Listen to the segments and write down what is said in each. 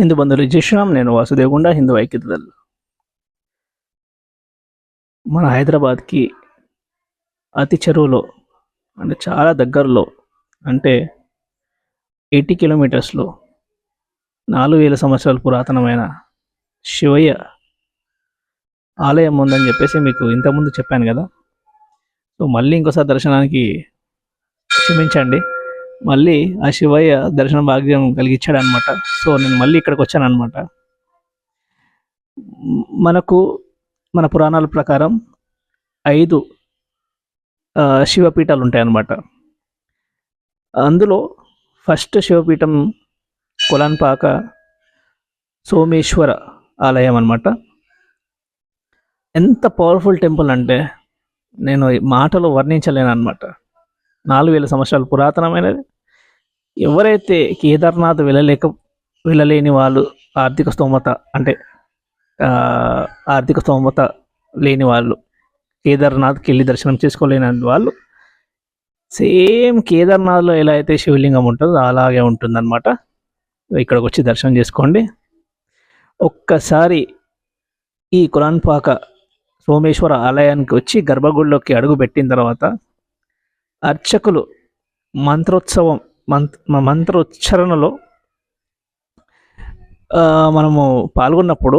హిందూ బంధువులు జశ్రామ్ నేను వాసుదేవగుండ హిందూ ఐక్యత మన హైదరాబాద్కి అతి చెరువులో అంటే చాలా దగ్గరలో అంటే ఎయిటీ కిలోమీటర్స్లో నాలుగు వేల సంవత్సరాల పురాతనమైన శివయ్య ఆలయం ఉందని చెప్పేసి మీకు ఇంతకుముందు చెప్పాను కదా. సో మళ్ళీ ఇంకోసారి దర్శనానికి క్షమించండి. మళ్ళీ ఆ శివయ్య దర్శన భాగ్యం కలిగించాడు అనమాట సో నేను మళ్ళీ ఇక్కడికి వచ్చాను అనమాట మనకు మన పురాణాల ప్రకారం ఐదు శివపీఠాలు ఉంటాయి అన్నమాట అందులో ఫస్ట్ శివపీఠం కొలాన్పాక సోమేశ్వర ఆలయం అనమాట ఎంత పవర్ఫుల్ టెంపుల్ అంటే నేను మాటలు మాటలో వర్ణించలేను అనమాట నాలుగు వేల సంవత్సరాలు పురాతనమైనది. ఎవరైతే కేదార్నాథ్ వెళ్ళలేక వెళ్ళలేని వాళ్ళు ఆర్థిక స్తోమత అంటే ఆర్థిక స్తోమత లేని వాళ్ళు కేదార్నాథ్కి వెళ్ళి దర్శనం చేసుకోలేని వాళ్ళు సేమ్ కేదార్నాథ్లో ఎలా అయితే శివలింగం ఉంటుందో అలాగే ఉంటుందన్నమాట. ఇక్కడికి వచ్చి దర్శనం చేసుకోండి. ఒక్కసారి ఈ కులాన్పాక సోమేశ్వర ఆలయానికి వచ్చి గర్భగుడిలోకి అడుగు పెట్టిన తర్వాత అర్చకులు మంత్రోత్సవం మంత్ర మంత్రోచ్చరణలో మనము పాల్గొన్నప్పుడు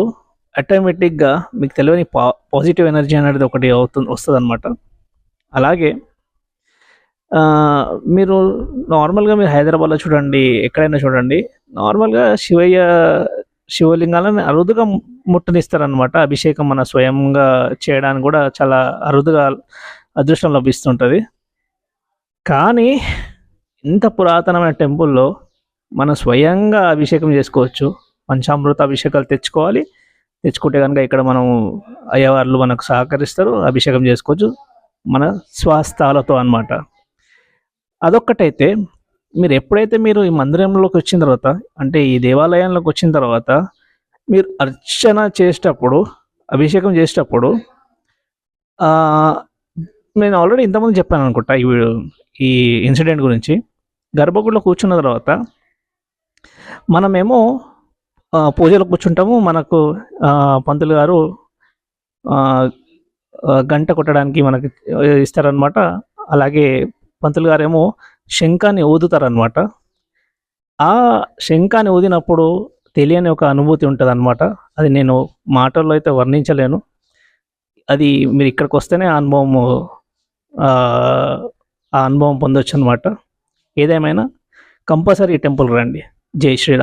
ఆటోమేటిక్గా మీకు తెలియని పా పాజిటివ్ ఎనర్జీ అనేది ఒకటి అవుతుంది వస్తుంది అనమాట అలాగే మీరు నార్మల్గా మీరు హైదరాబాద్లో చూడండి ఎక్కడైనా చూడండి నార్మల్గా శివయ్య శివలింగాలను అరుదుగా ముట్టనిస్తారనమాట అభిషేకం మన స్వయంగా చేయడానికి కూడా చాలా అరుదుగా అదృష్టం లభిస్తుంటుంది. కానీ ఇంత పురాతనమైన టెంపుల్లో మనం స్వయంగా అభిషేకం చేసుకోవచ్చు. పంచామృత అభిషేకాలు తెచ్చుకోవాలి. తెచ్చుకుంటే కనుక ఇక్కడ మనం అయ్యవార్లు మనకు సహకరిస్తారు. అభిషేకం చేసుకోవచ్చు. మన స్వస్థాలతో అన్నమాట. అదొక్కటైతే మీరు ఎప్పుడైతే మీరు ఈ మందిరంలోకి వచ్చిన తర్వాత అంటే ఈ దేవాలయంలోకి వచ్చిన తర్వాత మీరు అర్చన చేసేటప్పుడు అభిషేకం చేసేటప్పుడు నేను ఆల్రెడీ ఇంతకుముందు చెప్పాను అనుకుంటా ఈ ఈ ఇన్సిడెంట్ గురించి. గర్భగుడిలో కూర్చున్న తర్వాత మనమేమో పూజలో కూర్చుంటాము మనకు పంతులు గారు గంట కొట్టడానికి మనకి ఇస్తారనమాట అలాగే పంతులు గారేమో శంఖాన్ని ఊదుతారనమాట ఆ శంఖాన్ని ఊదినప్పుడు తెలియని ఒక అనుభూతి ఉంటుంది అనమాట అది నేను మాటల్లో అయితే వర్ణించలేను. అది మీరు ఇక్కడికి వస్తేనే ఆ అనుభవం ఆ అనుభవం పొందొచ్చు అనమాట ఏదేమైనా కంపల్సరీ టెంపుల్ రండి. జై శ్రీరామ్.